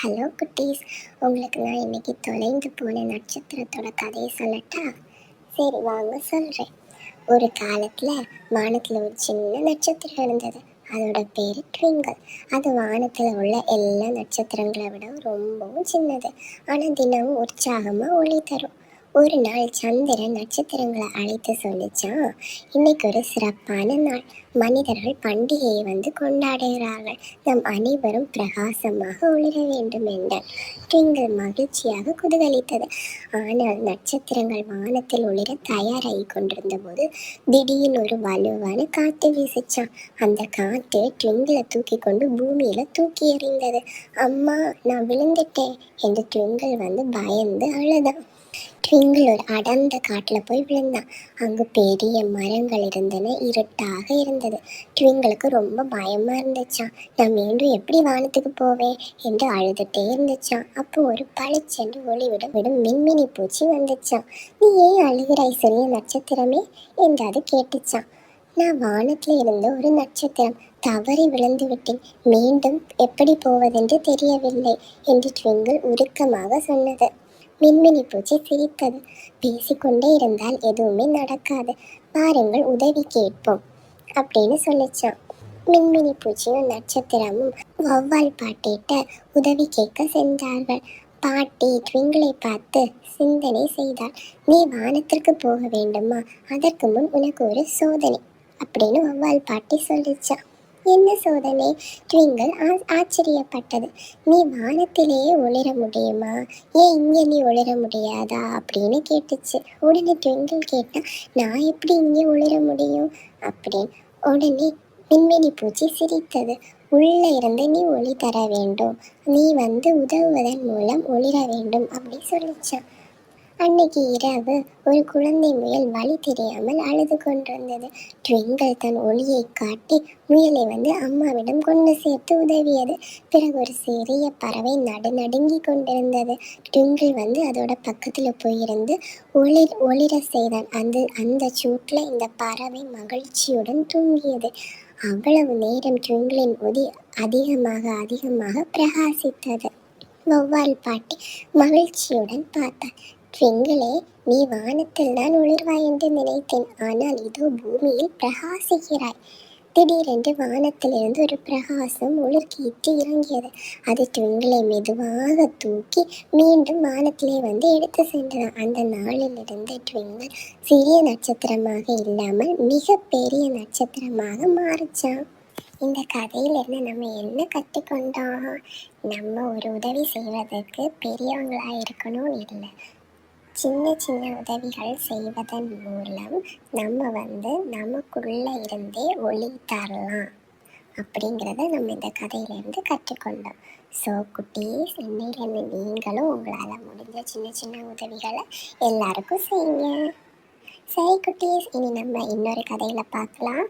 Hello குட்டீஸ். உங்களுக்கு நான் இன்னைக்கு தொலைந்து போன நட்சத்திரத்தோட கதையை சொல்லட்டா? சரி வாங்க சொல்கிறேன் ஒரு காலத்தில் வானத்தில் ஒரு சின்ன நட்சத்திரம் இருந்தது. அதோட பேர் ட்விங்கல் அது வானத்தில் உள்ள எல்லா நட்சத்திரங்களை விட ரொம்பவும் சின்னது. ஆனால் தினமும் உற்சாகமாக ஒளி தரும். ஒரு நாள் சந்திரன் நட்சத்திரங்களை அழைத்து சொல்லிச்சான் இன்னைக்கு ஒரு சிறப்பான நாள். மனிதர்கள் பண்டிகையை வந்து கொண்டாடுகிறார்கள். நம் அனைவரும் பிரகாசமாக ஒளிர வேண்டும் என்றான். ட்விங்கிள் மகிழ்ச்சியாக குதூகலித்தது. ஆனால் நட்சத்திரங்கள் வானத்தில் ஒளிர தயாராகி கொண்டிருந்த போது திடீர்னு ஒரு வலுவான காற்று வீசிச்சான் அந்த காற்று ட்விங்கிளை தூக்கி கொண்டு பூமியில தூக்கி எறிந்தது. அம்மா நான் விழுந்துட்டேன் என்று ட்விங்கிள் வந்து பயந்து அழுதான். ட்விங்கிள் ஒரு அடர்ந்த காட்டில் போய் விழுந்தான். அங்கு பெரிய மரங்கள் இருந்தன இருட்டாக இருந்தது. ட்விங்களுக்கு ரொம்ப பயமாக இருந்துச்சான் நான் மீண்டும் எப்படி வானத்துக்கு போவேன்? என்று அழுதுகிட்டே இருந்துச்சான் அப்போ ஒரு பளிச்சென்று ஒளிவிட விடும் மின்மினி பூச்சி வந்துச்சான் நீ ஏன் அழுகிறாய் சிறிய நட்சத்திரமே? என்று அது கேட்டுச்சான் நான் வானத்தில் இருந்த ஒரு நட்சத்திரம். தவறி விழுந்து விட்டேன். மீண்டும் எப்படி போவதென்று தெரியவில்லை என்று ட்விங்கிள் உருக்கமாக சொன்னது. மின்மினி பூச்சி சிரித்தது. பேசிக்கொண்டே இருந்தால் எதுவுமே நடக்காது. பாருங்கள் உதவி கேட்போம் அப்படின்னு சொல்லிச்சான். மின்மினி பூச்சியும் நட்சத்திரமும் வௌவால் பாட்டிட்ட உதவி கேட்க சென்றார்கள். பாட்டி ட்விங்கிளை பார்த்து சிந்தனை செய்தாள். நீ வானத்திற்கு போக வேண்டுமா? அதற்கு முன் உனக்கு ஒரு சோதனை அப்படின்னு வௌவால் பாட்டி சொல்லிச்சான். என்ன சோதனை? ட்விங்கிள் ஆ ஆச்சரியப்பட்டது. நீ வானத்திலேயே ஒளிர முடியுமா? ஏன் இங்கே நீ ஒளிர முடியாதா? அப்படின்னு கேட்டுச்சு. உடனே ட்விங்கிள் கேட்டால் நான் எப்படி இங்கே ஒளிர முடியும்? அப்படின்னு. உடனே மின்மினி பூச்சி சிரித்தது. உள்ளே இருந்து நீ ஒளி தர வேண்டும். நீ வந்து உதவுவதன் மூலம் ஒளிர வேண்டும் அப்படி சொல்லிச்சான். அன்னைக்கு இரவு ஒரு குழந்தை முயல் வழி தெரியாமல் அழுது கொண்டிருந்தது. ட்விங்கிள் தன் ஒளியை காட்டி முயலை வந்து அம்மாவிடம் கொண்டு சேர்த்து உதவியது. பிறகு ஒரு சிறிய பறவை நடு நடுங்கி கொண்டிருந்தது. ட்விங்கிள் வந்து அதோட பக்கத்தில் போயிருந்து ஒளி ஒளிர செய்தான். அந்த அந்த சூட்டில் இந்த பறவை மகிழ்ச்சியுடன் தூங்கியது. அவ்வளவு நேரம் ட்விங்கிளின் ஒளி அதிகமாக அதிகமாக பிரகாசித்தது. வௌவால் பாட்டி மகிழ்ச்சியுடன் பார்த்தார் ட்விங்கிளே நீ வானத்தில் தான் ஒளிர்வாய் என்று நினைத்தேன். ஆனால் இதோ பூமியில் பிரகாசிக்கிறாய். திடீரென்று வானத்திலிருந்து ஒரு பிரகாசம் ஒளிர்கீட்டு இறங்கியது. அது ட்விங்கிளை மெதுவாக தூக்கி மீண்டும் வானத்திலே வந்து எடுத்து சென்றது. அந்த நாளிலிருந்து ட்விங்கிள் சிறிய நட்சத்திரமாக இல்லாமல் மிக பெரிய நட்சத்திரமாக மாறிச்சான் இந்த கதையிலிருந்து நம்ம என்ன கற்றுக்கொண்டோம்? நம்ம ஒரு உதவி செய்வதற்கு பெரியவங்களாக இருக்கணும் இல்லை? சின்ன சின்ன உதவிகள் செய்வதன் மூலம் நம்ம வந்து நமக்குள்ளே இருந்தே ஒளி தரலாம் அப்படிங்கிறத நம்ம இந்த கதையிலேருந்து கற்றுக்கொண்டோம். ஸோ குட்டீஸ் இன்னையிலேருந்து நீங்களும் உங்களால் முடிஞ்ச சின்ன சின்ன உதவிகளை எல்லாருக்கும் செய்யுங்க. சரி குட்டீஸ் இனி நம்ம இன்னொரு கதையில் பார்க்கலாம்.